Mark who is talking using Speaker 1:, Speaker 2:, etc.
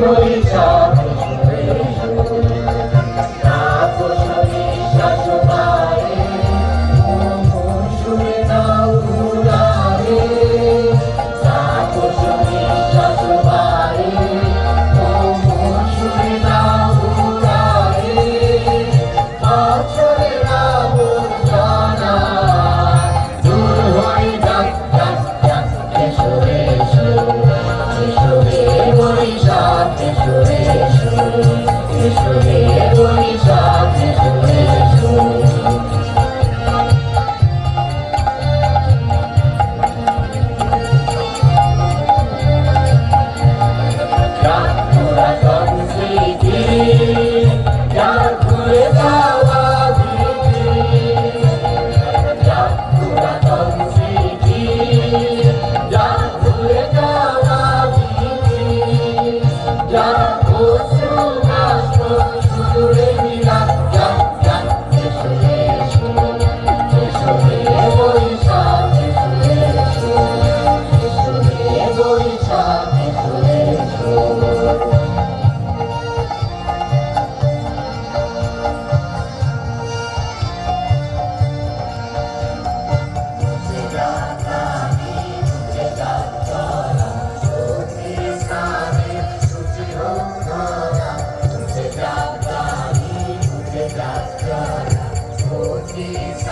Speaker 1: বৈশাখ এসো এসো অশ্রু বাষ্প সুরে Jesus.